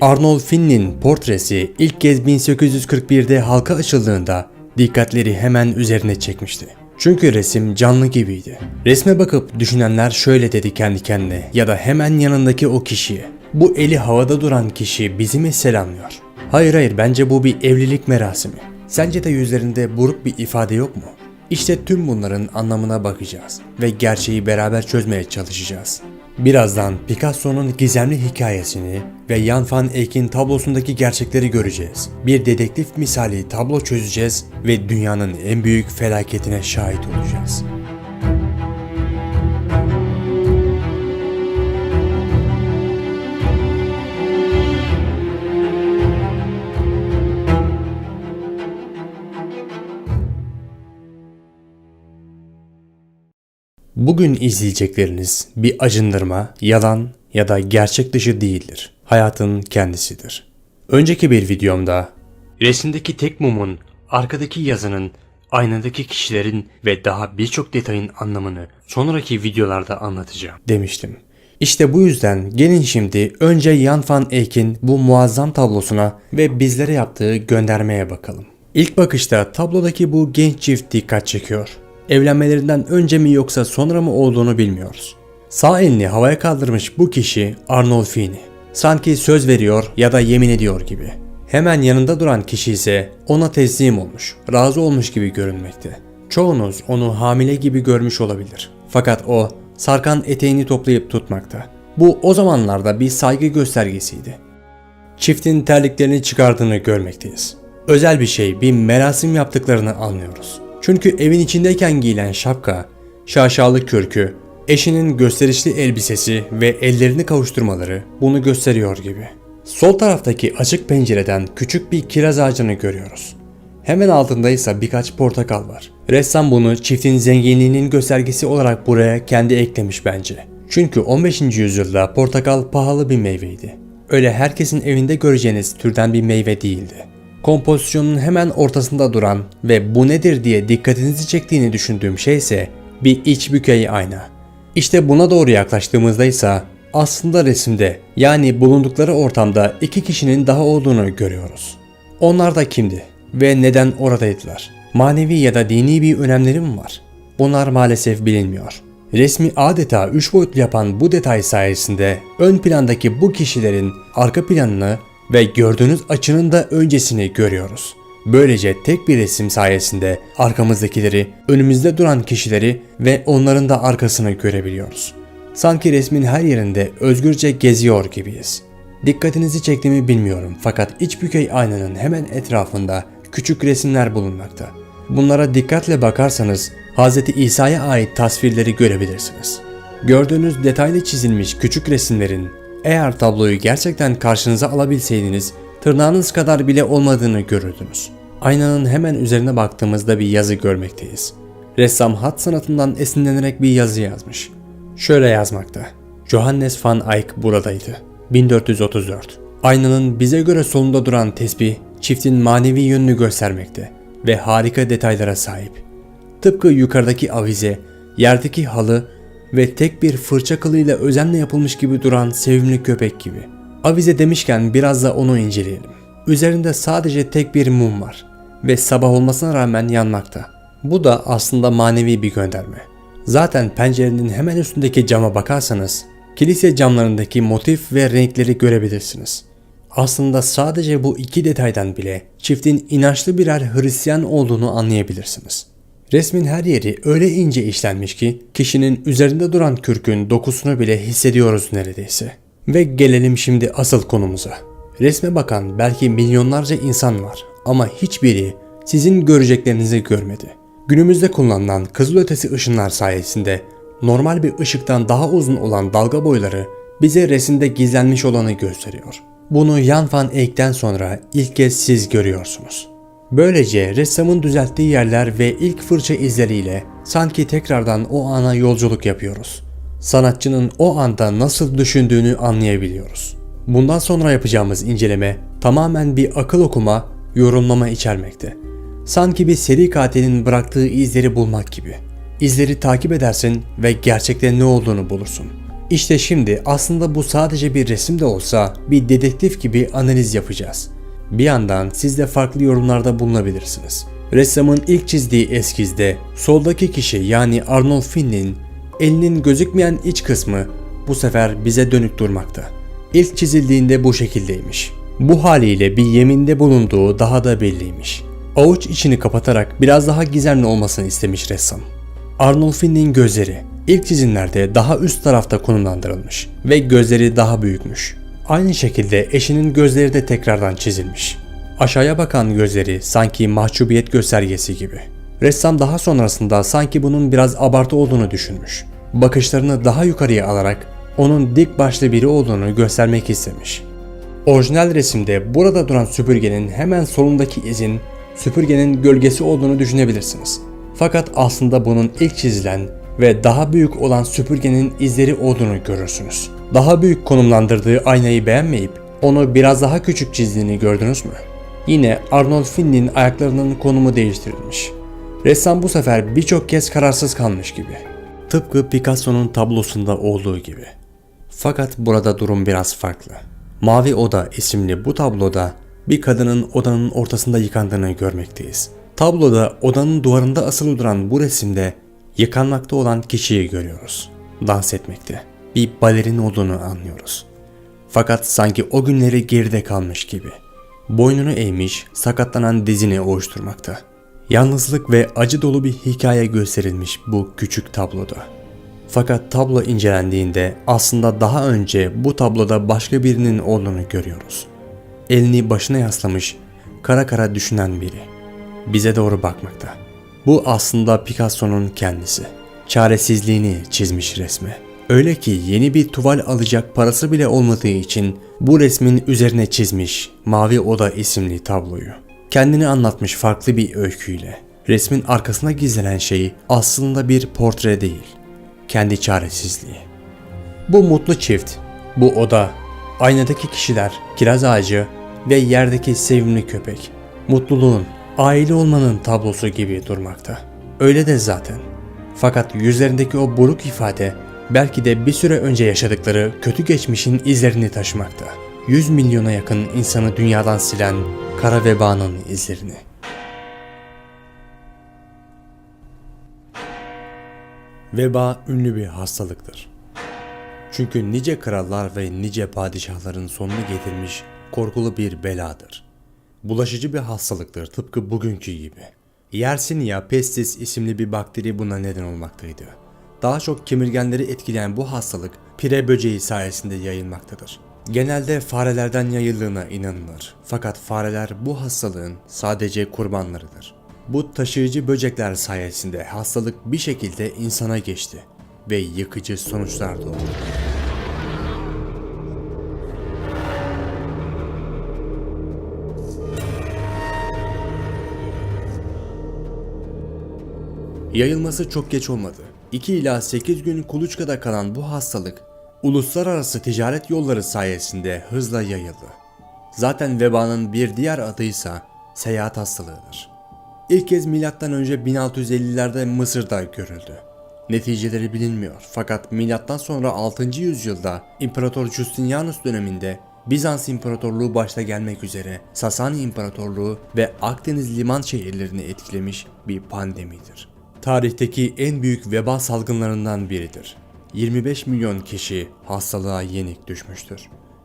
Arnold Finn'in portresi ilk kez 1841'de halka açıldığında dikkatleri hemen üzerine çekmişti. Çünkü resim canlı gibiydi. Resme bakıp düşünenler şöyle dedi kendi kendine ya da hemen yanındaki o kişiye. Bu eli havada duran kişi bizi mi selamlıyor? Hayır hayır bence bu bir evlilik merasimi. Sence de yüzlerinde buruk bir ifade yok mu? İşte tüm bunların anlamına bakacağız ve gerçeği beraber çözmeye çalışacağız. Birazdan Picasso'nun gizemli hikayesini ve Jan van Eyck'in tablosundaki gerçekleri göreceğiz. Bir dedektif misali tablo çözeceğiz ve dünyanın en büyük felaketine şahit olacağız. Bugün izleyecekleriniz bir acındırma, yalan ya da gerçek dışı değildir. Hayatın kendisidir. Önceki bir videomda resimdeki tek mumun, arkadaki yazının, aynadaki kişilerin ve daha birçok detayın anlamını sonraki videolarda anlatacağım demiştim. İşte bu yüzden gelin şimdi önce Jan van Eyck'in bu muazzam tablosuna ve bizlere yaptığı göndermeye bakalım. İlk bakışta tablodaki bu genç çift dikkat çekiyor. Evlenmelerinden önce mi yoksa sonra mı olduğunu bilmiyoruz. Sağ elini havaya kaldırmış bu kişi Arnold Fini. Sanki söz veriyor ya da yemin ediyor gibi. Hemen yanında duran kişi ise ona teslim olmuş, razı olmuş gibi görünmekte. Çoğunuz onu hamile gibi görmüş olabilir. Fakat o sarkan eteğini toplayıp tutmakta. Bu o zamanlarda bir saygı göstergesiydi. Çiftin terliklerini çıkardığını görmekteyiz. Özel bir şey, bir merasim yaptıklarını anlıyoruz. Çünkü evin içindeyken giyilen şapka, şaşalı kürkü, eşinin gösterişli elbisesi ve ellerini kavuşturmaları bunu gösteriyor gibi. Sol taraftaki açık pencereden küçük bir kiraz ağacını görüyoruz. Hemen altında ise birkaç portakal var. Ressam bunu çiftin zenginliğinin göstergesi olarak buraya kendi eklemiş bence. Çünkü 15. yüzyılda portakal pahalı bir meyveydi. Öyle herkesin evinde göreceğiniz türden bir meyve değildi. Kompozisyonun hemen ortasında duran ve bu nedir diye dikkatinizi çektiğini düşündüğüm şey ise bir iç bükey ayna. İşte buna doğru yaklaştığımızda ise aslında resimde yani bulundukları ortamda iki kişinin daha olduğunu görüyoruz. Onlar da kimdi ve neden oradaydılar? Manevi ya da dini bir önemleri mi var? Bunlar maalesef bilinmiyor. Resmi adeta üç boyutlu yapan bu detay sayesinde ön plandaki bu kişilerin arka planını ve gördüğünüz açının da öncesini görüyoruz. Böylece tek bir resim sayesinde arkamızdakileri, önümüzde duran kişileri ve onların da arkasını görebiliyoruz. Sanki resmin her yerinde özgürce geziyor gibiyiz. Dikkatinizi çektiğimi bilmiyorum fakat iç bükey aynanın hemen etrafında küçük resimler bulunmakta. Bunlara dikkatle bakarsanız Hz. İsa'ya ait tasvirleri görebilirsiniz. Gördüğünüz detaylı çizilmiş küçük resimlerin eğer tabloyu gerçekten karşınıza alabilseydiniz tırnağınız kadar bile olmadığını görürdünüz. Aynanın hemen üzerine baktığımızda bir yazı görmekteyiz. Ressam hat sanatından esinlenerek bir yazı yazmış. Şöyle yazmakta. Johannes van Eyck buradaydı. 1434. Aynanın bize göre solunda duran tesbih çiftin manevi yönünü göstermekte ve harika detaylara sahip. Tıpkı yukarıdaki avize, yerdeki halı ve tek bir fırça kılıyla özenle yapılmış gibi duran sevimli köpek gibi. Avize demişken biraz da onu inceleyelim. Üzerinde sadece tek bir mum var ve sabah olmasına rağmen yanmakta. Bu da aslında manevi bir gönderme. Zaten pencerenin hemen üstündeki cama bakarsanız kilise camlarındaki motif ve renkleri görebilirsiniz. Aslında sadece bu iki detaydan bile çiftin inançlı birer Hristiyan olduğunu anlayabilirsiniz. Resmin her yeri öyle ince işlenmiş ki kişinin üzerinde duran kürkün dokusunu bile hissediyoruz neredeyse. Ve gelelim şimdi asıl konumuza. Resme bakan belki milyonlarca insan var ama hiçbiri sizin göreceklerinizi görmedi. Günümüzde kullanılan kızılötesi ışınlar sayesinde normal bir ışıktan daha uzun olan dalga boyları bize resimde gizlenmiş olanı gösteriyor. Bunu Jan van Eyck'ten sonra ilk kez siz görüyorsunuz. Böylece ressamın düzelttiği yerler ve ilk fırça izleriyle sanki tekrardan o ana yolculuk yapıyoruz. Sanatçının o anda nasıl düşündüğünü anlayabiliyoruz. Bundan sonra yapacağımız inceleme tamamen bir akıl okuma, yorumlama içermekte. Sanki bir seri katilin bıraktığı izleri bulmak gibi. İzleri takip edersin ve gerçekte ne olduğunu bulursun. İşte şimdi aslında bu sadece bir resim de olsa bir dedektif gibi analiz yapacağız. Bir yandan siz de farklı yorumlarda bulunabilirsiniz. Ressamın ilk çizdiği eskizde soldaki kişi yani Arnold Finney'in elinin gözükmeyen iç kısmı bu sefer bize dönük durmakta. İlk çizildiğinde bu şekildeymiş. Bu haliyle bir yeminde bulunduğu daha da belliymiş. Avuç içini kapatarak biraz daha gizemli olmasını istemiş ressam. Arnold Finney'in gözleri ilk çizimlerde daha üst tarafta konumlandırılmış ve gözleri daha büyükmüş. Aynı şekilde eşinin gözleri de tekrardan çizilmiş. Aşağıya bakan gözleri sanki mahcubiyet göstergesi gibi. Ressam daha sonrasında sanki bunun biraz abartı olduğunu düşünmüş. Bakışlarını daha yukarıya alarak onun dik başlı biri olduğunu göstermek istemiş. Orijinal resimde burada duran süpürgenin hemen solundaki izin süpürgenin gölgesi olduğunu düşünebilirsiniz. Fakat aslında bunun ilk çizilen ve daha büyük olan süpürgenin izleri olduğunu görürsünüz. Daha büyük konumlandırdığı aynayı beğenmeyip onu biraz daha küçük çizdiğini gördünüz mü? Yine Arnold Finney'in ayaklarının konumu değiştirilmiş. Ressam bu sefer birçok kez kararsız kalmış gibi. Tıpkı Picasso'nun tablosunda olduğu gibi. Fakat burada durum biraz farklı. Mavi Oda isimli bu tabloda bir kadının odanın ortasında yıkandığını görmekteyiz. Tabloda odanın duvarında asılı duran bu resimde yıkanmakta olan kişiyi görüyoruz. Dans etmekte. Bir balerin olduğunu anlıyoruz. Fakat sanki o günleri geride kalmış gibi. Boynunu eğmiş, sakatlanan dizini ovuşturmakta. Yalnızlık ve acı dolu bir hikaye gösterilmiş bu küçük tabloda. Fakat tablo incelendiğinde aslında daha önce bu tabloda başka birinin olduğunu görüyoruz. Elini başına yaslamış, kara kara düşünen biri. Bize doğru bakmakta. Bu aslında Picasso'nun kendisi. Çaresizliğini çizmiş resme. Öyle ki yeni bir tuval alacak parası bile olmadığı için bu resmin üzerine çizmiş Mavi Oda isimli tabloyu. Kendini anlatmış farklı bir öyküyle. Resmin arkasına gizlenen şey aslında bir portre değil. Kendi çaresizliği. Bu mutlu çift, bu oda, aynadaki kişiler, kiraz ağacı ve yerdeki sevimli köpek. Mutluluğun, aile olmanın tablosu gibi durmakta. Öyle de zaten. Fakat yüzlerindeki o buruk ifade belki de bir süre önce yaşadıkları kötü geçmişin izlerini taşımakta. 100 milyona yakın insanı dünyadan silen kara vebanın izlerini. Veba ünlü bir hastalıktır. Çünkü nice krallar ve nice padişahların sonunu getirmiş korkulu bir beladır. Bulaşıcı bir hastalıktır tıpkı bugünkü gibi. Yersinia pestis isimli bir bakteri buna neden olmaktaydı. Daha çok kemirgenleri etkileyen bu hastalık pire böceği sayesinde yayılmaktadır. Genelde farelerden yayıldığına inanılır. Fakat fareler bu hastalığın sadece kurbanlarıdır. Bu taşıyıcı böcekler sayesinde hastalık bir şekilde insana geçti ve yıkıcı sonuçlar doğurdu. Yayılması çok geç olmadı. 2 ila 8 gün kuluçkada kalan bu hastalık uluslararası ticaret yolları sayesinde hızla yayıldı. Zaten vebanın bir diğer adıysa seyahat hastalığıdır. İlk kez M.Ö. 1650'lerde Mısır'da görüldü. Neticeleri bilinmiyor fakat milattan sonra 6. yüzyılda İmparator Justinianus döneminde Bizans İmparatorluğu başta gelmek üzere Sasani İmparatorluğu ve Akdeniz liman şehirlerini etkilemiş bir pandemidir. Tarihteki en büyük veba salgınlarından biridir. 25 milyon kişi hastalığa yenik düşmüştür.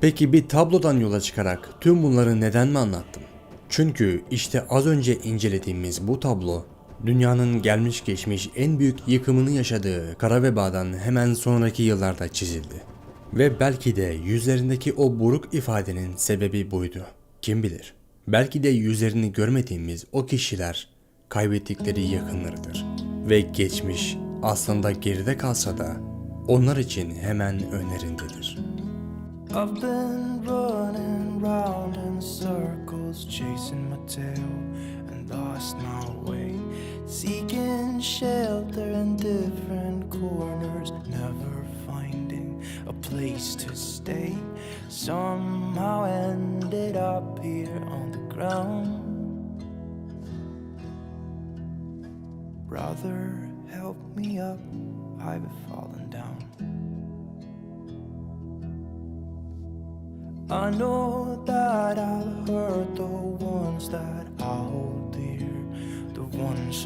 Peki bir tablodan yola çıkarak tüm bunları neden mi anlattım? Çünkü işte az önce incelediğimiz bu tablo dünyanın gelmiş geçmiş en büyük yıkımını yaşadığı kara vebadan hemen sonraki yıllarda çizildi. Ve belki de yüzlerindeki o buruk ifadenin sebebi buydu. Kim bilir? Belki de yüzlerini görmediğimiz o kişiler kaybettikleri yakınlarıdır. Ve geçmiş aslında geride kalsa da onlar için hemen önlerindedir. I've been running round in circles, chasing my tail and lost my way. Seeking shelter in different corners, never finding a place to stay. Somehow ended up here on the ground. Brother, help me up, I've fallen down. I know that I've hurt the ones that I hold dear, the ones